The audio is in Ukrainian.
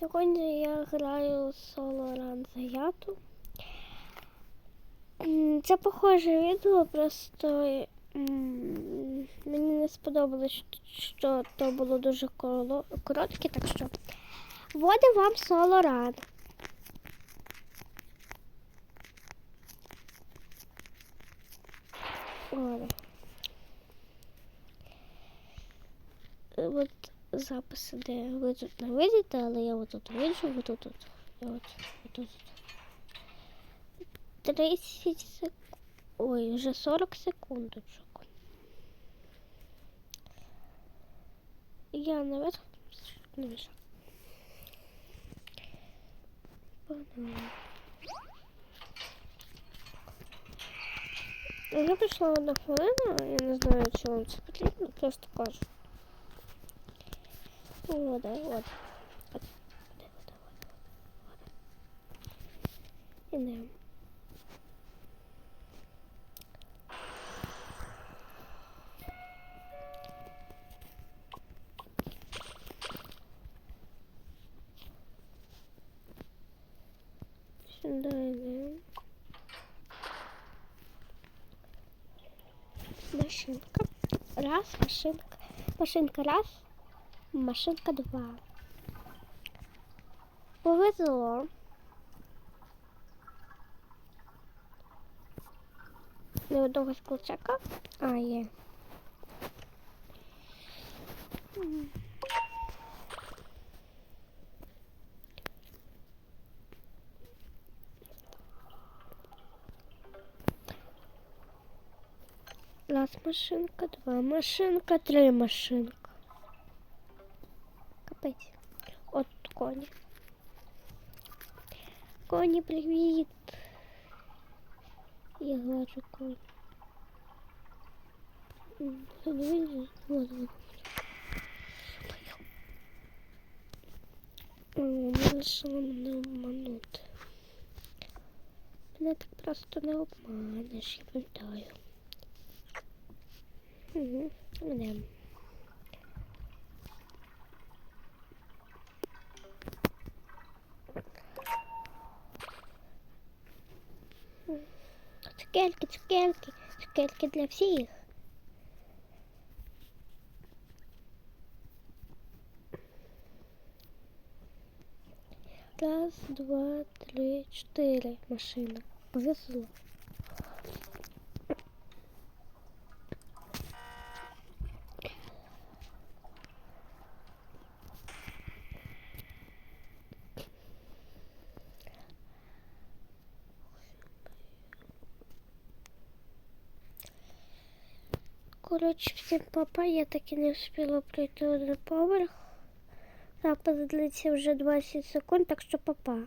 Сьогодні я граю соло ран Заяту. Це похоже відео, просто мені не сподобалось, що то було дуже коротке, так що вводимо вам соло. Ладно. Е, От записи, де ви тут не видите, але я отут виджу, ви тут. Я от, отут. 30 секунд. Ой, вже 40 секундочок. Я наверх не. Погнали. Вже прийшла одна хвилина, я не знаю, чи вам це потрібно, просто кажу. Вода, вода. Вода, вода, вода, вода. Ідемо. Сюди йдемо. Машинка. Раз, машинка. Машинка раз, машинка два. Повезло. Не одного скулчака. А, є. Раз машинка, два машинка, три машинка. Капець. От коні. Коні, привіт. Я гладжу коні. Вот вони. О, вирішила мене обманути. Мене так просто не обманеш, я пам'ятаю. Угу, йдемо. Цукерки, цукерки, цукерки для всіх. Раз, два, три, чотири машини. Повезло. Коротше, всім папа, я так і не встигла пройти один поверх. Запис длиться вже 20 секунд, так що папа.